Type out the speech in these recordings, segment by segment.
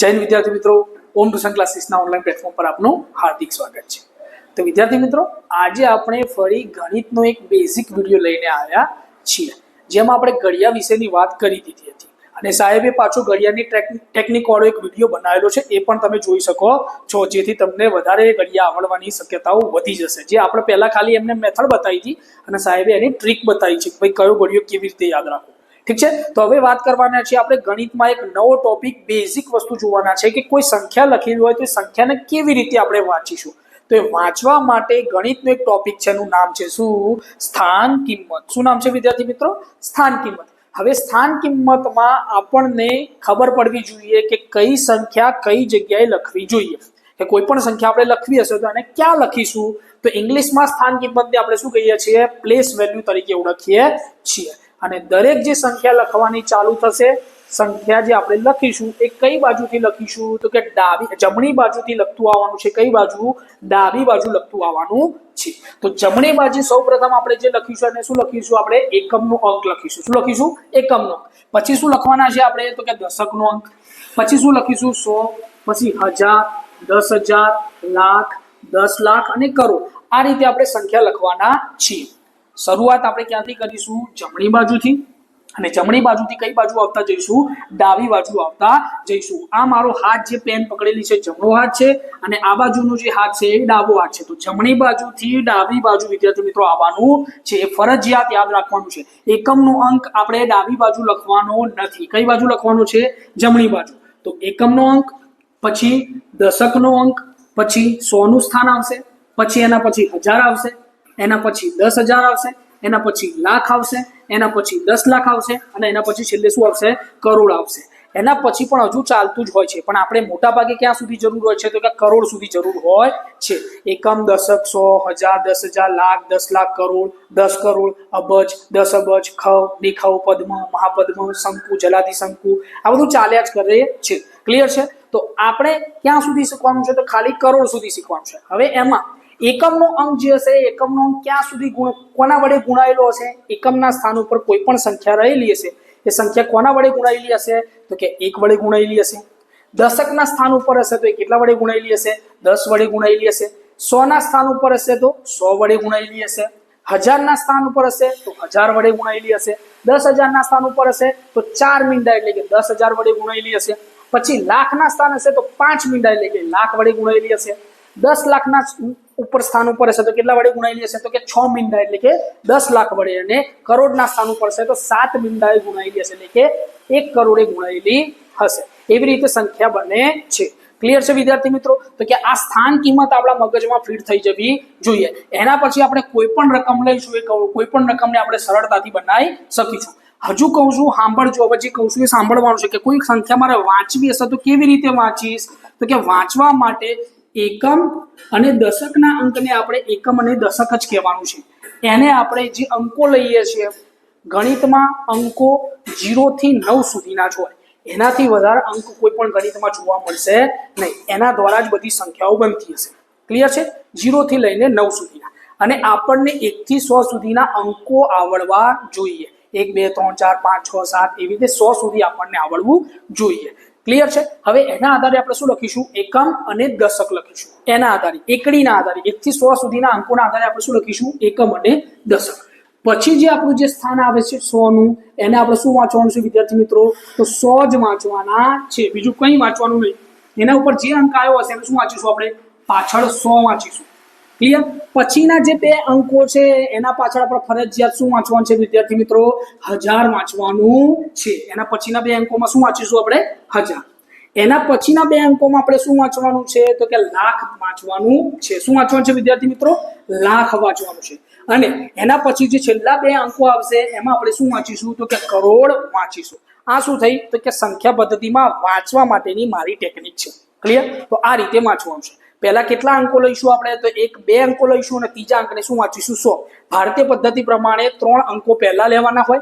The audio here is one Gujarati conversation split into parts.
જૈન વિદ્યાર્થી મિત્રો. ઓમ ટ્યુશન ક્લાસીસના ઓનલાઈન પ્લેટફોર્મ પર આપનું હાર્દિક સ્વાગત છે. તો વિદ્યાર્થી મિત્રો, આજે આપણે ફરી ગણિતનો એક બેઝિક વીડિયો લઈને આવ્યા છીએ. જેમાં આપણે ઘડિયા વિશેની વાત કરી દીધી હતી. અને સાહેબે પાછો ઘડિયાની ટેકનિકવાળો એક વીડિયો બનાવેલો છે. એ પણ તમે જોઈ શકો છો. જેથી તમને વધારે ઘડિયા આવડવાની શક્યતાઓ વધી જશે. જે આપણે પહેલાં ખાલી એમને મેથડ બતાવી હતી અને સાહેબે એની ટ્રીક બતાવી છે કે ભાઈ કયો ઘડિયો કેવી રીતે યાદ રાખવો. ઠીક છે? તો હવે વાત કરવાના છે આપણે ગણિતમાં એક નવો ટોપિક બેઝિક વસ્તુ જોવાના છે કે કોઈ સંખ્યા લખેલી હોય તો એ સંખ્યાને કેવી રીતે આપણે વાંચીશું? તો એ વાંચવા માટે ગણિતનું એક ટોપિક છે, એનું નામ છે શું? સ્થાન કિંમત. શું નામ છે વિદ્યાર્થી મિત્રો? સ્થાન કિંમત. હવે સ્થાન કિંમતમાં આપણને ખબર પડવી જોઈએ કે કઈ સંખ્યા કઈ જગ્યાએ લખવી જોઈએ. કે કોઈ પણ સંખ્યા આપણે લખવી હશે તો એને ક્યાં લખીશું? તો ઇંગ્લિશમાં સ્થાન કિંમતને આપણે શું કહીએ છીએ? પ્લેસ વેલ્યુ તરીકે ઓળખીએ છીએ. અને દરેક જે સંખ્યા લખવાની ચાલુ થશે, સંખ્યા જે આપણે લખીશું એ કઈ બાજુથી લખીશું? તો કે ડાબી, જમણી બાજુથી લખતું આવવાનું છે. કઈ બાજુ? ડાબી બાજુ લખતું આવવાનું છે. તો જમણી બાજુ સૌ પ્રથમ આપણે જે લખીશું અને શું લખીશું? આપણે એકમનો અંક લખીશું. શું લખીશું? એકમનો અંક. પછી શું લખવાના છે આપણે? તો કે દશકનો અંક. પછી શું લખીશું? સો. પછી હજાર, દસ હજાર, લાખ, દસ લાખ અને કરોડ. આ રીતે આપણે સંખ્યા લખવાના છીએ. શરૂઆત આપણે ક્યાંથી કરીશું? જમણી બાજુથી. અને જમણી બાજુથી કઈ બાજુ આવતા જઈશું? ડાબી બાજુ આવતા જઈશું. આ મારો હાથ જે પેન પકડેલી છે, જમણો હાથ છે. અને આ બાજુનો જે હાથ છે, એ ડાબો હાથ છે. તો જમણી બાજુથી ડાબી બાજુ, વિદ્યાર્થી મિત્રો, આવવાનું છે. ફરજિયાત યાદ રાખવાનું છે. એકમનો અંક આપણે ડાબી બાજુ લખવાનો નથી. કઈ બાજુ લખવાનો છે? જમણી બાજુ. તો એકમનો અંક, પછી દશકનો અંક, પછી સોનું સ્થાન આવશે, પછી એના પછી હજાર આવશે એના પછી દસ હજાર આવશે, એના પછી લાખ આવશે, એના પછી દસ લાખ આવશે અને એના પછી છેલ્લે શું આવશે? કરોડ આવશે. એના પછી પણ હજુ ચાલતું જ હોય છે. પણ આપણે મોટા ભાગે ક્યાં સુધી જરૂર હોય છે? તો કે કરોડ સુધી જરૂર હોય છે. એકમ દશક સો, હજાર દસ હજાર લાખ, દસ લાખ કરોડ, દસ કરોડ, અબજ, દસ અબજ, ખવ, નિખવ, પદ્મ, મહાપદ્મ, શંકુ જલાધિ શંકુ, આ બધું ચાલ્યા જ કરે છે. ક્લિયર છે? તો આપણે ક્યાં સુધી શીખવાનું છે? તો ખાલી કરોડ સુધી શીખવાનું છે. હવે એમાં એકમનો અંક જે હશે, એકમનો અંક ક્યાં સુધી ગુણ, કોના વડે ગુણાયેલો હશે, એકમના સ્થાન ઉપર કોઈ પણ સંખ્યા રહેલી હશે, એ સંખ્યા કોના વડે ગુણાયેલી હશે? તો કે એક વડે ગુણાયેલી હશે. દશકના સ્થાન ઉપર હશે તો એ કેટલા વડે ગુણાયેલી હશે? દસ વડે ગુણાયેલી હશે. સોના સ્થાન ઉપર હશે તો સો વડે ગુણાયેલી હશે. હજારના સ્થાન ઉપર હશે તો હજાર વડે ગુણાયેલી હશે. દસ હજારના સ્થાન ઉપર હશે તો ચાર મીંડા એટલે કે દસ હજાર વડે ગુણાયેલી હશે. પછી લાખના સ્થાન હશે તો પાંચ મીંડા એટલે કે લાખ વડે ગુણાયેલી હશે. દસ લાખના ઉપર સ્થાન ઉપર હશે. તો કેટલા વડે ગુણાયેલી હશે? તો કે છ મીંડા, એટલે કે દસ લાખ વડે. અને કરોડના સ્થાન ઉપર હશે, તો સાત મીંડાએ ગુણાયેલી હશે, એટલે કે એક કરોડે ગુણાયેલી હશે. એવી રીતે સંખ્યા બને છે. ક્લિયર છે, વિદ્યાર્થી મિત્રો? તો કે આ સ્થાન કિંમત આપણા મગજમાં ફીટ થઈ જવી જોઈએ. એના પછી આપણે કોઈ પણ રકમ લઈશું, એ કોઈ પણ રકમને આપણે સરળતાથી બનાવી શકીશું. હજુ કહું છું, સાંભળજો. હવે જે કહું છું એ સાંભળવાનું છે કે કોઈ સંખ્યા મારે વાંચવી હશે તો કેવી રીતે વાંચીશ? તો કે વાંચવા માટે એકમ અને દશકના અંકને આપણે એકમ અને દશક જ કહેવાનું છે. એને આપણે જે અંકો લઈએ છીએ, ગણિતમાં અંકો જીરોથી નવ સુધીના જ હોય. એનાથી વધારે અંક કોઈ પણ ગણિતમાં જોવા મળશે નહીં. એના દ્વારા જ બધી સંખ્યાઓ બનતી હશે. ક્લિયર છે? જીરોથી લઈને નવ સુધીના. અને આપણને એકથી સો સુધીના અંકો આવડવા જોઈએ. એક, બે, ત્રણ, ચાર, પાંચ, છ, સાત એવી રીતે સો સુધી આપણને આવડવું જોઈએ. ક્લિયર છે? હવે એના આધારે આપણે શું લખીશું? એકમ અને દશક લખીશું. એના આધારે, એકડીના આધારે, એકથી સો સુધીના અંકોના આધારે આપણે શું લખીશું? એકમ અને દશક. પછી જે આપણું જે સ્થાન આવે છે સોનું, એને આપણે શું વાંચવાનું છે વિદ્યાર્થી મિત્રો? તો સો જ વાંચવાના છે. બીજું કંઈ વાંચવાનું નહીં. એના ઉપર જે અંક આવ્યો હશે એને શું વાંચીશું આપણે? પાછળ સો વાંચીશું. ક્લિયર પછીના જે બે અંકો છે, એના પાછળ આપણે ફરજિયાત શું વાંચવાનું છે, વિદ્યાર્થી મિત્રો? હજાર વાંચવાનું છે. એના પછીના બે અંકોમાં શું વાંચીશું આપણે? હજાર. એના પછીના બે અંકોમાં આપણે શું વાંચવાનું છે? તો કે લાખ વાંચવાનું છે. શું વાંચવાનું છે, વિદ્યાર્થી મિત્રો? લાખ વાંચવાનું છે. અને એના પછી જે છેલ્લા બે અંકો આવશે, એમાં આપણે શું વાંચીશું? તો કે કરોડ વાંચીશું. આ શું થઈ? તો કે સંખ્યા પદ્ધતિમાં વાંચવા માટેની મારી ટેકનિક છે. ક્લિયર તો આ રીતે વાંચવાનું છે. પહેલા કેટલા અંકો લઈશું આપણે? તો એક, બે અંકો લઈશું અને ત્રીજા અંકને શું વાંચીશું? સો. ભારતીય પદ્ધતિ પ્રમાણે ત્રણ અંકો પહેલા લેવાના હોય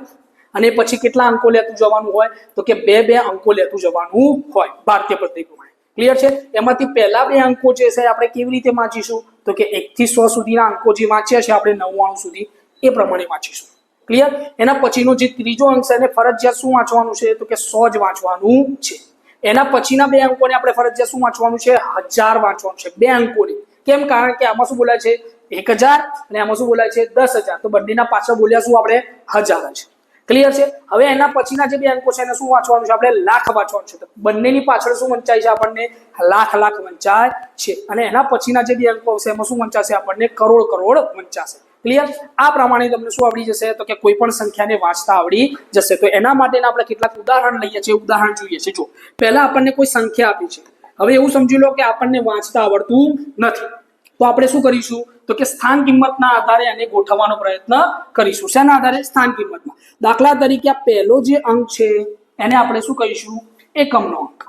અને પછી કેટલા અંકો લેતું જવાનું હોય? તો કે બે બે અંકો લેતું જવાનું હોય ભારતીય પદ્ધતિ પ્રમાણે. ક્લિયર છે? એમાંથી પહેલા બે અંકો જે છે, આપણે કેવી રીતે વાંચીશું? તો કે એકથી સો સુધીના અંકો જે વાંચ્યા છે, આપણે નવ્વાણું સુધી, એ પ્રમાણે વાંચીશું. ક્લિયર એના પછીનો જે ત્રીજો અંક છે, એને ફરજિયાત શું વાંચવાનું છે? તો કે સો જ વાંચવાનું છે. એના પછીના બે અંકોને આપણે ફરજિયાત શું વાંચવાનું છે? હજાર વાંચવાનું છે. બે અંકોની. કેમ? કારણ કે આમાં શું બોલાય છે? એક હજાર અને આમાં શું બોલાય છે? દસ હજાર. તો બંનેના પાછળ બોલ્યા શું? આપણે હજાર જ. ક્લિયર છે? હવે એના પછીના જે બે અંકો છે, એને શું વાંચવાનું છે? આપણે લાખ વાંચવાનું છે. બંનેની પાછળ શું વંચાય છે આપણને? લાખ લાખ વંચાય છે. અને એના પછીના જે બે અંકો છે, એમાં શું વંચાશે? આપણને કરોડ કરોડ વંચાશે. ક્લિયર આ પ્રમાણે તમને શું આવડી જશે? તો કે કોઈ પણ સંખ્યાને વાંચતા આવડી જશે. તો એના માટેના આપણે કેટલાક ઉદાહરણ લઈએ છીએ. ઉદાહરણ જોઈએ છીએ જો પહેલા આપણને કોઈ સંખ્યા આપી છે. હવે એવું સમજી લો કે આપણને વાંચતા આવડતું નથી. તો આપણે શું કરીશું? તો કે સ્થાન કિંમતના આધારે એને ગોઠવવાનો પ્રયત્ન કરીશું. શેના આધારે? સ્થાન કિંમતમાં. દાખલા તરીકે આ પહેલો જે અંક છે, એને આપણે શું કહીશું? એકમનો અંક.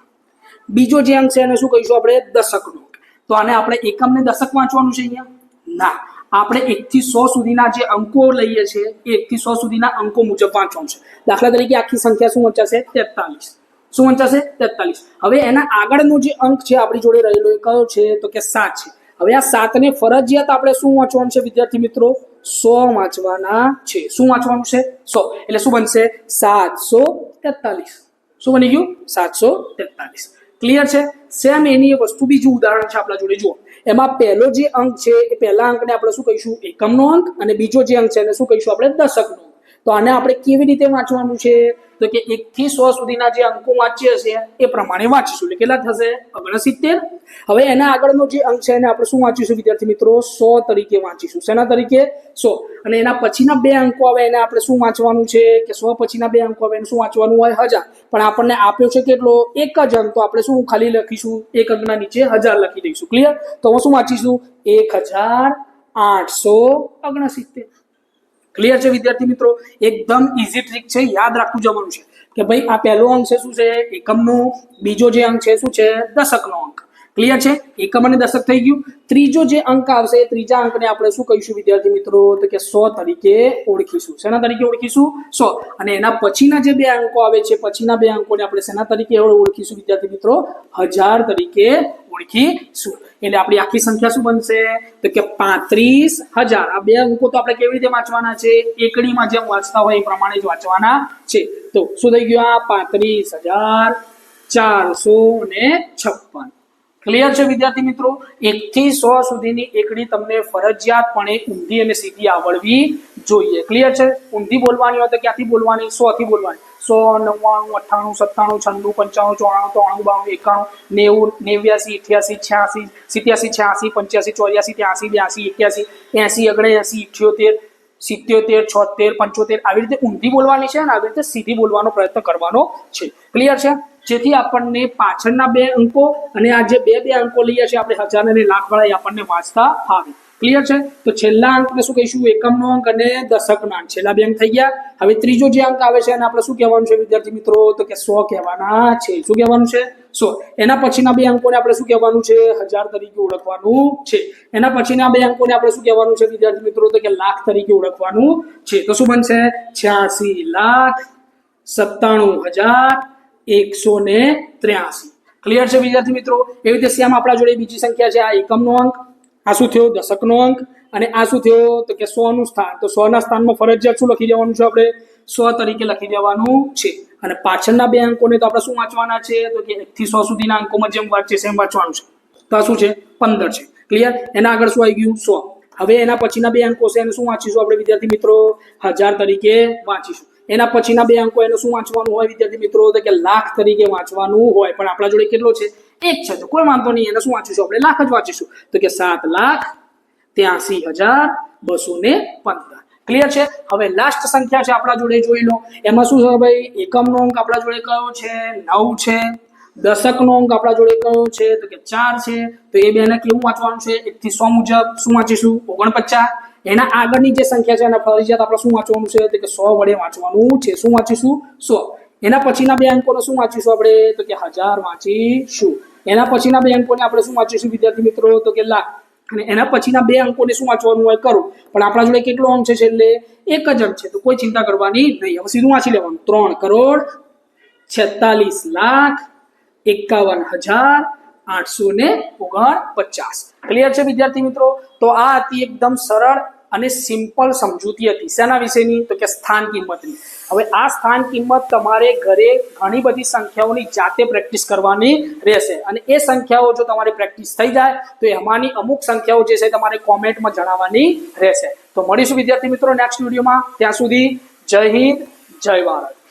બીજો જે અંક છે, એને શું કહીશું? આપણે દશકનો તો આને આપણે એકમ ને દશક વાંચવાનું છે અહીંયા? ના. આપણે એકથી સો સુધીના જે અંકો લઈએ છીએ, એ એકથી સો સુધીના અંકો મુજબ વાંચવાનું છે. દાખલા તરીકે આખી સંખ્યા શું વંચાશે? તેતાલીસ. શું વંચાશે? તેતાલીસ. હવે એના આગળનો જે અંક છે, આપણી જોડે રહેલો એ કયો છે? તો કે સાત છે. હવે આ સાતને ફરજિયાત આપણે શું વાંચવાનું છે, વિદ્યાર્થી મિત્રો? સો વાંચવાના છે. શું વાંચવાનું છે? સો. એટલે શું બનશે? સાતસો તેતાલીસ. શું બની ગયું? સાતસો તેતાલીસ. ક્લિયર છે? સેમ એની વસ્તુ બીજું ઉદાહરણ છે આપણા જોડે. જુઓ. એમાં પહેલો જે અંક છે એ પહેલા અંકને આપણે શું કહીશું? એકમનો અંક અને બીજો જે અંક છે એને શું કહીશું? આપણે દશકનો તો આને આપણે કેવી રીતે વાંચવાનું છે? તો કે એક થી સો સુધીના જે અંકો વાંચીએ છે એ પ્રમાણે વાંચીશું. એટલે કેટલા થશે? ઓગણસિત્તેર. હવે એના આગળનો જે અંક છે, એને આપણે શું વાંચીશું, વિદ્યાર્થી મિત્રો? સો તરીકે વાંચીશું. શેના તરીકે? સો. અને એના પછીના બે અંકો આવે, એને આપણે શું વાંચવાનું છે? કે સો પછીના બે અંકો આવે, એને શું વાંચવાનું હોય? હજાર. પણ આપણને આપ્યો છે કેટલો? એક જ અંક. તો આપણે શું ખાલી લખીશું? એક અંકના નીચે હજાર લખી દઈશું. ક્લિયર તો હું શું વાંચીશું? એક હજાર આઠસો ઓગણસિત્તેર. ક્લિયર છે, વિદ્યાર્થી મિત્રો? એકદમ ઇઝી ટ્રીક છે, યાદ રાખવું જવાનું છે. કે ભાઈ, આ પહેલો અંક છે શું છે? એકમનો. બીજો જે અંક છે, શું છે? દશકનો ક્લિયર છે? એકમ અને દશક થઈ ગયું. ત્રીજો જે અંક આવશે એ ત્રીજા અંકને આપણે શું કહીશું વિદ્યાર્થી મિત્રો? તો કે સો તરીકે ઓળખીશું. શેના તરીકે ઓળખીશું? સો. અને એના પછીના જે બે અંકો આવે છે, પછીના બે અંકોને આપણે શેના તરીકે ઓળખીશું વિદ્યાર્થી મિત્રો? હજાર તરીકે ઓળખીશું. એટલે આપણી આખી સંખ્યા શું બનશે? તો કે પાંત્રીસ હજાર. આ બે અંકો તો આપણે કેવી રીતે વાંચવાના છે? એકડીમાં જેમ વાંચતા હોય એ પ્રમાણે જ વાંચવાના છે. તો શું થઈ ગયું આ? પાંત્રીસ હજાર ચારસો ને છપ્પન. ક્લિયર છે, વિદ્યાર્થી મિત્રો? એક થી સો સુધીની એકડી તમને ફરજિયાતપણે ઊંધી અને સીધી આવડવી જોઈએ. ક્લિયર છે? ઊંધી બોલવાની હોય તો ક્યાંથી બોલવાની? સો થી બોલવાની. સો, નવ્વાણું, અઠ્ઠાણું, સત્તાણું, છન્નું, પંચાણું, ચોરાણું ત્રાણું બાણું, એકાણું, નેવું, નેવ્યાસી, અઠ્યાસી, છ્યાસી, સિત્યાસી, છ્યાસી, પંચ્યાસી, ચોર્યાસી, ત્યાસી, બ્યાસી, એક્યાસી, એસી, ઓગણએંસી, ઇઠ્યોતેર, સિત્યોતેર, છોતેર, પંચોતેર. આવી રીતે ઊંધી બોલવાની છે અને આવી રીતે સીધી બોલવાનો પ્રયત્ન કરવાનો છે. ક્લિયર છે? જેથી આપણને પાછળના બે અંકો અને આ જે બે બે અંકો લઈએ છીએ, આપણે હજાર અને લાખ વાળા એ આપણને વાંચતા આવે. ક્લિયર છે? તો છેલ્લા અંકને શું કહીશું? એકમનો અંક અને દશકના અંક. છેલ્લા બે અંક થઈ ગયા. હવે ત્રીજો જે અંક આવે છે, એને આપણે શું કહેવાનું છે, વિદ્યાર્થી મિત્રો? તો કે સો કહેવાના છે. શું કહેવાનું છે? સો. એના પછીના બે અંકોને આપણે શું કહેવાનું છે? હજાર તરીકે ઓળખવાનું છે. એના પછીના બે અંકોને આપણે શું કહેવાનું છે, વિદ્યાર્થી મિત્રો? તો કે લાખ તરીકે ઓળખવાનું છે. તો શું બનશે? છ્યાસી લાખ સત્તાણું હજાર એકસો ને ત્ર્યાસી. ક્લિયર છે વિદ્યાર્થી મિત્રો? એવી રીતે સેમ આપણા જોડે બીજી સંખ્યા છે, આ એકમનો અંક, આ શું થયો? દશકનો અંક, અને આ શું થયો? તો કે સો નું સ્થાન. તો સો ના સ્થાનમાં ફરજિયાત શું લખી દેવાનું છે આપણે? સો તરીકે લખી દેવાનું છે. અને પાછળના બે અંકોને તો આપણે શું વાંચવાના છે? તો કે એકથી સો સુધીના અંકોમાં જેમ વાંચીએ સેમ વાંચવાનું છે. તો શું છે? પંદર છે. ક્લિયર એના આગળ શું આવી ગયું? સો. હવે એના પછીના બે અંકો છે એને શું વાંચીશું આપણે વિદ્યાર્થી મિત્રો? હજાર તરીકે વાંચીશું. એના પછીના બે અંકો એને શું વાંચવાનું હોય? વિદ્યાર્થી મિત્રો કે લાખ તરીકે વાંચવાનું હોય. પણ આપણા જોડે કેટલો છે? એક છે. તો કોઈ વાંધો નહીં, એને શું વાંચીશું? આપણે લાખ જ વાંચીશું. તો કે સાત લાખ ત્યાસી હજાર બસો ને પંદર. ક્લિયર છે? હવે લાસ્ટ સંખ્યા છે આપણા જોડે જોઈ લો. એમાં શું છે ભાઈ? એકમનો અંક આપણા જોડે કયો છે? નવ છે. દશકનો અંક આપણા જોડે કયો છે? તો કે ચાર છે. તો એ બેને કેવું વાંચવાનું છે? એકથી સો મુજબ શું વાંચીશું? ઓગણપચાસ. એના આગળની જે સંખ્યા છે, એના ફરજિયાત આપણે શું વાંચવાનું છે? કે સો વડે વાંચવાનું છે. શું વાંચીશું? સો. એના પછીના બે અંકોને શું વાંચીશું આપણે? તો કે હજાર વાંચીશું. એના પછીના બે અંકોને આપણે શું વાંચીશું, વિદ્યાર્થી મિત્રો? તો કે લાખ. અને એના પછીના બે અંકોને શું વાંચવાનું હોય? કરું. પણ આપણા જોડે કેટલો અંક છે છેલ્લે? એક જ અંક છે. તો કોઈ ચિંતા કરવાની નહીં. હવે સીધું વાંચી લેવાનું. ત્રણ કરોડ છેતાલીસ લાખ એકાવન હજાર આઠસો ને ઓગણ પચાસ ક્લિયર છે, વિદ્યાર્થી મિત્રો? તો આ હતી એકદમ સરળ અને સિમ્પલ સમજૂતી હતી. શેના વિશેની? તો કે સ્થાન કિંમતની. હવે આ સ્થાન કિંમત તમારે ઘરે ઘણી બધી સંખ્યાઓની જાતે પ્રેક્ટિસ કરવાની રહેશે. અને એ સંખ્યાઓ જો તમારી પ્રેક્ટિસ થઈ જાય, તો એમાંની અમુક સંખ્યાઓ જે છે તમારે કોમેન્ટમાં જણાવવાની રહેશે. તો મળીશું વિદ્યાર્થી મિત્રો નેક્સ્ટ વિડીયોમાં. ત્યાં સુધી જય હિન્દ, જય ભારત.